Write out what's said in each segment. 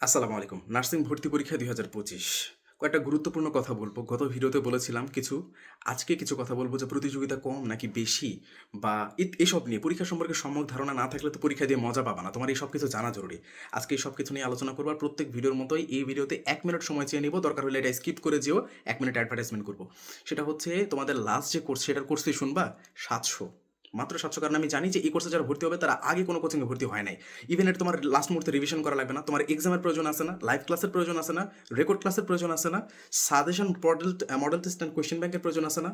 আসসালামু আলাইকুম। নার্সিং ভর্তি পরীক্ষা দুই হাজার পঁচিশ। কয়েকটা গুরুত্বপূর্ণ কথা বলব। গত ভিডিওতে বলেছিলাম কিছু, আজকে কিছু কথা বলব যে প্রতিযোগিতা কম নাকি বেশি বা এসব নিয়ে। পরীক্ষা সম্পর্কে সম্যক ধারণা না থাকলে তো পরীক্ষা দিয়ে মজা পাবা না। তোমার এই সব কিছু জানা জরুরি। আজকে এই সব কিছু নিয়ে আলোচনা করব প্রত্যেক ভিডিওর মতোই এই ভিডিওতে এক মিনিট সময় চেয়ে নিব। দরকার হলে এটা স্কিপ করে যেও। এক মিনিট অ্যাডভার্টাইজমেন্ট করব। সেটা হচ্ছে তোমাদের লাস্ট যে কোর্স সেটার কোর্সই শুনবা? সাতশো। মাত্র সাতশো কারণ আমি জানি যে এই কোর্সে যারা ভর্তি হবে, তারা আগে কোনো কোচিংয়ে ভর্তি হয় নাই। ইভেন এর তোমার লাস্ট মুহূর্তে রিভিশন করা লাগবে না। তোমার এক্সামের প্রয়োজন আছে না লাইভ ক্লাসের প্রয়োজন আছে না রেকর্ড ক্লাসের প্রয়োজন আছে না suggestion model model test and question ব্যাংকের প্রয়োজন আছে না।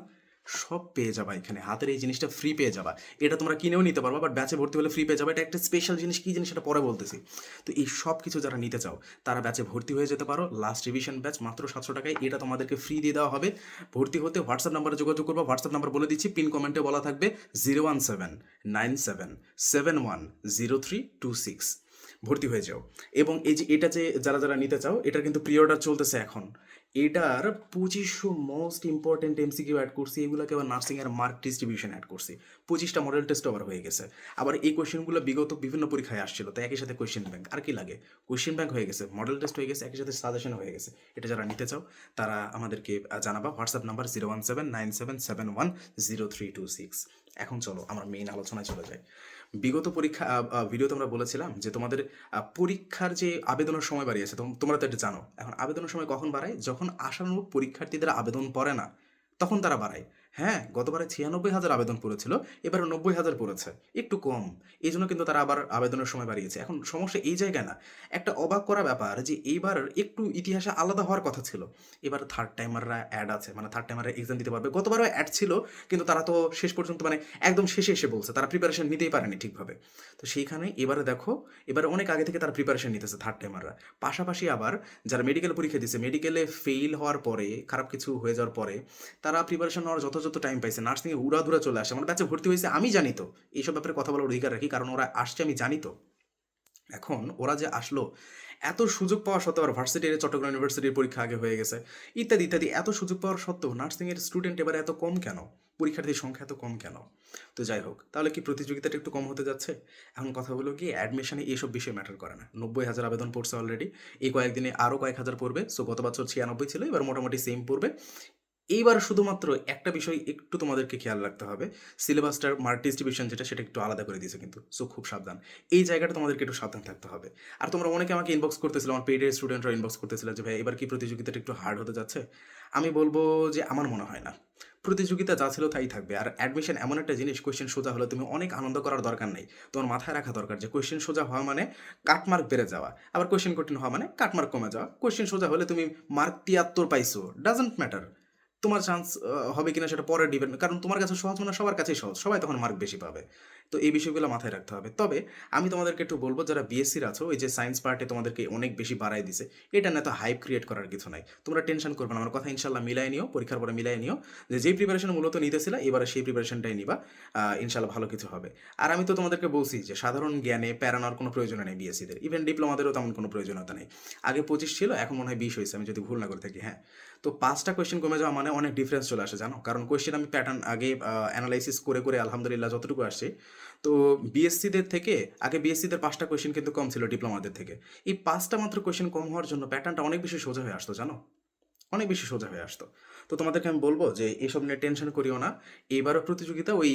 সব পেয়ে যাবা এখানে। হাতের এই জিনিসটা ফ্রি পেয়ে যাবা। এটা তোমরা কিনেও নিতে পারবা বাট ব্যাচে ভর্তি হলে ফ্রি পেয়ে যাবে। এটা একটা স্পেশাল জিনিস, কী জিনিস সেটা পরে বলতেছি। তো এই সব কিছু যারা নিতে চাও, তারা ব্যাচে ভর্তি হয়ে যেতে পারো। লাস্ট রিভিশন ব্যাচ মাত্র সাতশো টাকায়। এটা তোমাদেরকে ফ্রি দিয়ে দেওয়া হবে। ভর্তি হতে হোয়াটসঅ্যাপ নাম্বারে যোগাযোগ করব। হোয়াটসঅ্যাপ নাম্বার বলে দিচ্ছি পিন কমেন্টে বলা থাকবে zero one seven nine seven seven one zero three two six ভর্তি হয়ে যাও। এবং এই যে এটা যে যারা যারা নিতে চাও, এটার কিন্তু প্রি অর্ডার চলতেছে এখন। এটার পঁচিশশো মোস্ট ইম্পর্টেন্ট এমসিকিউ অ্যাড করছি, এগুলোকে আবার নার্সিং নার্সিংয়ের মার্ক ডিস্ট্রিবিউশন অ্যাড করছি। পঁচিশটা মডেল টেস্ট আবার হয়ে গেছে। আবার এই কোয়েশ্চেনগুলো বিগত বিভিন্ন পরীক্ষায় আসছিল, তাই একই সাথে কোয়েশ্চেন ব্যাংক আর কি লাগে? কোয়েশ্চেন ব্যাংক হয়ে গেছে মডেল টেস্ট হয়ে গেছে, একই সাথে সাজেশন হয়ে গেছে। এটা যারা নিতে চাও, তারা আমাদেরকে জানাবা। WhatsApp number zero one seven nine seven seven one zero three two six এখন চলো, আমরা মেইন আলোচনায় চলে যাই। বিগত পরীক্ষা ভিডিওতে আমরা বলেছিলাম যে তোমাদের পরীক্ষার যে আবেদনের সময় বাড়িয়েছে, তোম- তোমরা তো এটা জানো। এখন আবেদনের সময় কখন বাড়ায়? যখন আশানুরূপ পরীক্ষার্থীদের আবেদন পড়ে না, তখন তারা বাড়ায়। হ্যাঁ গতবারে ছিয়ানব্বই হাজার আবেদন পড়েছিল এবারে নব্বই হাজার পড়েছে। একটু কম। এই জন্য কিন্তু তারা আবার আবেদনের সময় বাড়িয়েছে। এখন সমস্যা এই জায়গায় না, একটা অবাক করা ব্যাপার যে এইবার একটু ইতিহাসে আলাদা হওয়ার কথা ছিল। এবার থার্ড টাইমাররা অ্যাড আছে মানে থার্ড টাইমাররা এক্সাম দিতে পারবে। গতবারও অ্যাড ছিল, কিন্তু তারা তো শেষ পর্যন্ত মানে একদম শেষে এসে বলছে, তারা প্রিপারেশন নিতেই পারেনি ঠিকভাবে। তো সেইখানে এবারে দেখো, এবারে অনেক আগে থেকে তারা প্রিপারেশন নিতেছে থার্ড টাইমাররা পাশাপাশি আবার যারা মেডিকেল পরীক্ষা দিচ্ছে মেডিকেলে ফেল হওয়ার পরে, খারাপ কিছু হয়ে যাওয়ার পরে, তারা প্রিপারেশন নেওয়ার যথাযথ টাইম পাইছে। নার্সিংয়ে উড়াধুরা চলে আসে। আমার ব্যাচে ভর্তি হয়েছে, আমি জানি তো। এইসব ব্যাপারে কথা বলার অধিকার রাখি, কারণ ওরা আসছে, আমি জানি তো। এখন ওরা যে আসলো, এত সুযোগ পাওয়া সত্ত্বেও আর ভার্সিটির চট্টগ্রাম ইউনিভার্সিটির পরীক্ষা আগে হয়ে গেছে। ইত্যাদি ইত্যাদি, এত সুযোগ পাওয়ার সত্ত্বেও নার্সিংয়ের স্টুডেন্ট এবার এত কম কেন? পরীক্ষার্থীর সংখ্যা এত কম কেন? তো যাই হোক, তাহলে কি প্রতিযোগিতাটা একটু কম হতে যাচ্ছে? এখন কথা হলো কি অ্যাডমিশনে এইসব বিষয় ম্যাটার করে না। নব্বই হাজার আবেদন পড়ছে অলরেডি এই কয়েকদিনে আরও কয়েক হাজার পড়বে। সো গত বছর ছিয়ানব্বই ছিল, এবার মোটামুটি সেম পড়বে। এইবার শুধুমাত্র একটা বিষয় একটু তোমাদেরকে খেয়াল রাখতে হবে। সিলেবাসটার মার্ক ডিস্ট্রিবিউশন যেটা, সেটা একটু আলাদা করে দিয়েছে কিন্তু সো খুব সাবধান। এই জায়গাটা তোমাদেরকে একটু সাবধান থাকতে হবে। আর তোমরা অনেকে আমাকে ইনবক্স করতেছিল, আমার পেডের স্টুডেন্টরা ইনবক্স করতেছিল যে, ভাই, এবার কি প্রতিযোগিতাটা একটু হার্ড হতে যাচ্ছে? আমি বলব যে, আমার মনে হয় না। প্রতিযোগিতা যা ছিল তাই থাকবে। আর অ্যাডমিশন এমন একটা জিনিস কোয়েশ্চেন সোজা হলে তুমি অনেক আনন্দ করার দরকার নেই। তোমার মাথায় রাখা দরকার যে কোয়েশ্চেন সোজা হওয়া মানে কাটমার্ক বেড়ে যাওয়া। আবার কোয়েশ্চেন কঠিন হওয়া মানে কাটমার্ক কমে যাওয়া। কোয়েশ্চেন সোজা হলে তুমি মার্ক তিয়াত্তর পাইছো। ডাজন্ট ম্যাটার তোমার চান্স হবে কিনা সেটা পরে ডিপেন্ড কারণ তোমার কাছে সহজ মানে সবার কাছেই সহজ, সবাই তখন মার্ক বেশি পাবে। তো এই বিষয়গুলো মাথায় রাখতে হবে। তবে আমি তোমাদেরকে একটু বলব, যারা বিএসসির আছো, ওই যে সায়েন্স পার্টে তোমাদেরকে অনেক বেশি বাড়াই দিছে, এটা না তো হাইপ ক্রিয়েট করার কিছু নাই। তোমরা টেনশন করবে না, আমার কথা ইনশাল্লাহ মিলাই নিও, পরীক্ষার পরে মিলাই নিও, যে যেই প্রিপারেশন মূলত নিতেছিল, এবারে সেই প্রিপারেশনটাই নিবা ইনশাল্লাহ ভালো কিছু হবে। আর আমি তো তোমাদেরকে বলছি যে সাধারণ জ্ঞানে প্যারানোর কোনো প্রয়োজন নেই বিএসসিদের ইভেন ডিপ্লোমাদেরও তেমন কোনো প্রয়োজনীয়তা নেই। আগে পঁচিশ ছিল, এখন মনে হয় বিশ হয়েছে, আমি যদি ভুল না করে থাকি হ্যাঁ। তো পাঁচটা কোয়েশ্চেন কমে যাওয়া মানে অনেক ডিফারেন্স চলে আসে, জানো? কারণ কোয়েশ্চেন আমি প্যাটার্ন আগে অ্যানালাইসিস করে করে আলহামদুলিল্লাহ যতটুকু আসছে। তো বিএসসিদের থেকে, আগে বিএসসিদের পাঁচটা কোয়েশ্চেন কিন্তু কম ছিল ডিপ্লোমাদের থেকে। এই পাঁচটা মাত্র কোয়েশ্চেন কম হওয়ার জন্য প্যাটার্নটা অনেক বেশি সোজা হয়ে আসতো, জানো? অনেক বেশি সোজা হয়ে আসতো। তো তোমাদেরকে আমি বলব যে এসব নিয়ে টেনশন করিও না। এইবারও প্রতিযোগিতা ওই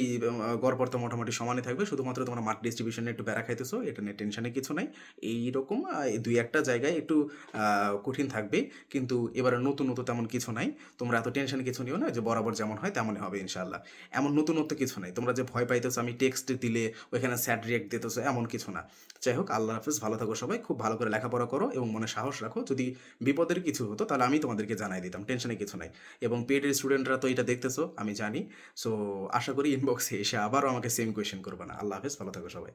গড়পড়তে মোটামুটি সমানই থাকবে। শুধুমাত্র তোমরা মার্ক ডিস্ট্রিবিউশনে একটু বেড়া খাইতেছো, এটা নিয়ে টেনশনে কিছু নাই। এইরকম দুই একটা জায়গায় একটু কঠিন থাকবে। কিন্তু এবারে নতুন নতুন তেমন কিছু নাই। তোমরা এত টেনশন কিছু নিও না যে বরাবর যেমন হয় তেমনই হবে ইনশাল্লাহ এমন নতুনত্ব কিছু নাই। তোমরা যে ভয় পাইতেছো, আমি টেক্সট দিলে ওইখানে স্যাড রিয়েক্ট দিতেছো, এমন কিছু না। যাই হোক, আল্লাহ হাফিজ, ভালো থাকো সবাই। খুব ভালো করে লেখাপড়া করো এবং মনে সাহস রাখো। যদি বিপদের কিছু হতো, তাহলে আমি তোমাদেরকে জানাই দিতাম টেনশনে কিছু নাই। এবং পেডের স্টুডেন্টরা তো এটা দেখতেছো, আমি জানি। সো আশা করি ইনবক্সে এসে আবারও আমাকে সেম কোয়েশ্চেন করবে না। আল্লাহ হাফেজ, ভালো থাকো সবাই।